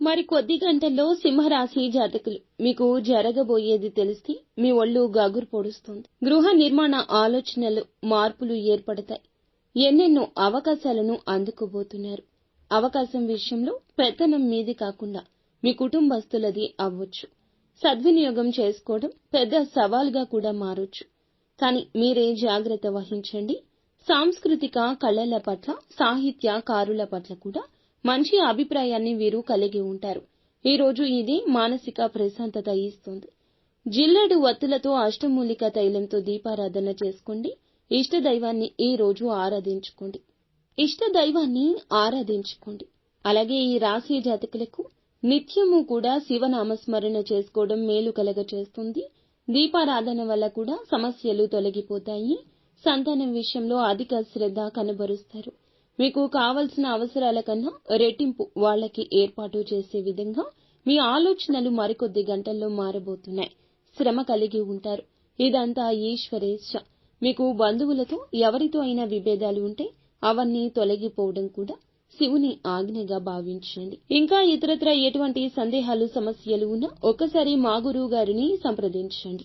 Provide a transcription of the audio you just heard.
మరి కొద్ది గంటల్లో సింహరాశి జాతకులు. మీకు జరగబోయేది తెలిస్తే మీ ఒళ్ళు గగురు పొడుస్తుంది. గృహ నిర్మాణ ఆలోచనలు మార్పులు ఏర్పడతాయి. ఎన్నెన్నో అవకాశాలను అందుకోబోతున్నారు. అవకాశం విషయంలో పెత్తనం మీది కాకుండా మీ కుటుంబస్తులది అవ్వచ్చు. సద్వినియోగం చేసుకోవడం పెద్ద సవాల్గా కూడా మారొచ్చు. కానీ మీరే జాగ్రత్త వహించండి. సాంస్కృతిక కళల పట్ల సాహిత్యకారుల పట్ల కూడా మంచి అభిప్రాయాన్ని వీరు కలిగి ఉంటారు. ఈ రోజు ఇది మానసిక ప్రశాంతత ఇస్తుంది. జిల్లేడు వత్తులతో అష్టమూలిక తైలంతో దీపారాధన చేసుకోండి. ఇష్ట దైవాన్ని ఈ రోజు ఆరాధించుకోండి. ఇష్ట దైవాన్ని ఆరాధించుకోండి. అలాగే ఈ రాశి జాతకులకు నిత్యము కూడా శివనామస్మరణ చేసుకోవడం మేలు కలగ చేస్తుంది దీపారాధన వల్ల కూడా సమస్యలు తొలగిపోతాయి. సంతానం విషయంలో అధిక శ్రద్ధ కనబరుస్తారు. మీకు కావలసిన అవసరాల కన్నా రెట్టింపు వాళ్ళకి ఏర్పాటు చేసే విధంగా మీ ఆలోచనలు మరికొద్ది గంటల్లో మారబోతున్నాయి. శ్రమ కలిగి ఉంటారు. ఇదంతా ఈశ్వరేచ్ఛ మీకు బంధువులతో ఎవరితో అయినా విభేదాలు ఉంటే అవన్నీ తొలగిపోవడం కూడా శివుని ఆజ్ఞగా భావించండి. ఇంకా ఇతరత్ర ఎటువంటి సందేహాలు సమస్యలు ఉన్నా ఒక్కసారి మా గురువు గారిని సంప్రదించండి.